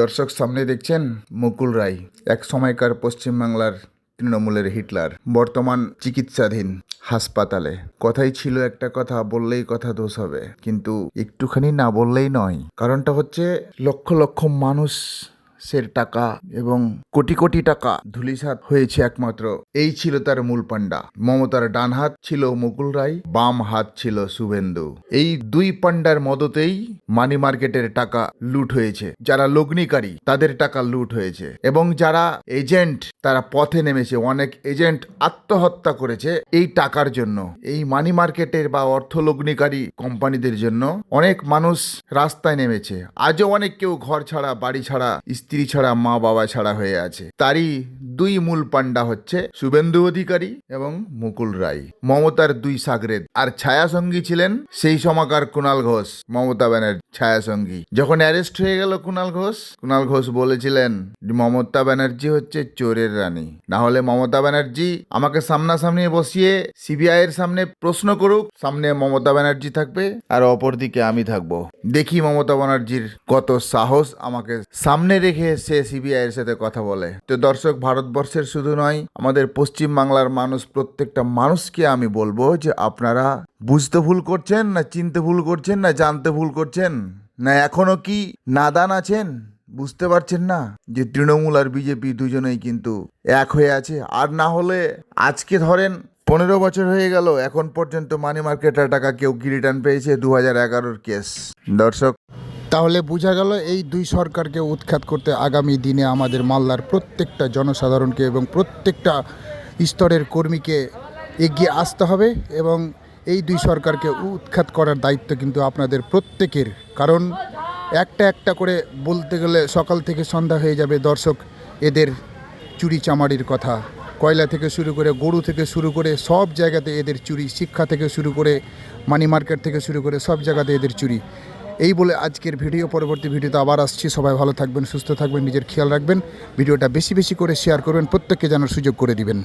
দর্শক সামনে দেখছেন মুকুল রায়, এক সময়কার পশ্চিমবাংলার তৃণমূলের হিটলার, বর্তমান চিকিৎসাধীন হাসপাতালে। কথাই ছিল একটা কথা, বললেই কথা দোষ হবে। কিন্তু একটুখানি না বললেই নয়। কারণটা হচ্ছে লক্ষ লক্ষ মানুষ সের টাকা এবং কোটি কোটি টাকা ধুলিসাৎ হয়েছে একমাত্র। এই ছিল তার মূল পান্ডা মমতার ডান হাত ছিল মুকুল রায় বাম হাত ছিল শুভেন্দু। এই দুই পান্ডার মদতেই মানি মার্কেটের টাকা লুট হয়েছে। যারা লগ্নিকারী, তাদের টাকা লুট হয়েছে। এবং যারা এজেন্ট তারা পথে নেমেছে। অনেক এজেন্ট আত্মহত্যা করেছে এই টাকার জন্য। এই মানি মার্কেটের বা অর্থ লগ্নিকারী কোম্পানিদের জন্য অনেক মানুষ রাস্তায় নেমেছে। আজও অনেক কেউ ঘর ছাড়া, বাড়ি ছাড়া, স্ত্রী ছাড়া মা বাবা ছাড়া হয়ে আছে। তারই দুই মূল পান্ডা হচ্ছে শুভেন্দু অধিকারী এবং মুকুল রায়। মমতার দুই সাগরেদ। আর ছায়া সঙ্গী ছিলেন সেই সমাকার কুণাল ঘোষ, মমতা ব্যানার্জি ছায়া সঙ্গী যখন অ্যারেস্ট হয়ে গেল কুণাল ঘোষ কুণাল ঘোষ বলেছিলেন, মমতা ব্যানার্জি হচ্ছে চোরের রানী। না হলে মমতা ব্যানার্জি আমাকে সামনাসামনি বসিয়ে সিবিআই এর সামনে প্রশ্ন করুক, সামনে মমতা ব্যানার্জি থাকবে আর অপরদিকে আমি থাকব। দেখি মমতা ব্যানার্জির কত সাহস আমাকে সামনে রেখে সে সিবিআই এর সাথে কথা বলে। তো দর্শক ভারতবর্ষের শুধু নয়, আমাদের পশ্চিম বাংলার মানুষ, প্রত্যেকটা মানুষকে আমি বলব যে আপনারা বুঝতে ভুল করছেন না চিনতে ভুল করছেন না জানতে ভুল করছেন না এখনও কি নাদান আছেন বুঝতে পারছেন না যে তৃণমূল আর বিজেপি দুজনেই কিন্তু এক হয়ে আছে। আর না হলে আজকে ধরেন পনেরো বছর হয়ে গেল, এখন পর্যন্ত মানি মার্কেটের টাকা কেউ কি রিটার্ন পেয়েছে দু হাজার এগারোর কেস। দর্শক তাহলে বোঝা গেল এই দুই সরকারকে উৎখাত করতে আগামী দিনে আমাদের মালদার প্রত্যেকটা জনসাধারণকে এবং প্রত্যেকটা স্তরের কর্মীকে এগিয়ে আসতে হবে এবং এই দুই সরকারকে উৎখাত করার দায়িত্ব কিন্তু আপনাদের প্রত্যেকের। কারণ একটা একটা করে বলতে গেলে সকাল থেকে সন্ধ্যা হয়ে যাবে দর্শক, এদের চুরি চামারির কথা। কয়লা থেকে শুরু করে গরু থেকে শুরু করে সব জায়গাতে এদের চুরি, শিক্ষা থেকে শুরু করে মানি মার্কেট থেকে শুরু করে সব জায়গাতে এদের চুরি। এই বলে আজকের ভিডিও, পরবর্তী ভিডিওতে আবার আসছি। সবাই ভালো থাকবেন, সুস্থ থাকবেন, নিজের খেয়াল রাখবেন। ভিডিওটা বেশি বেশি করে শেয়ার করবেন, প্রত্যেককে জানার সুযোগ করে দিবেন।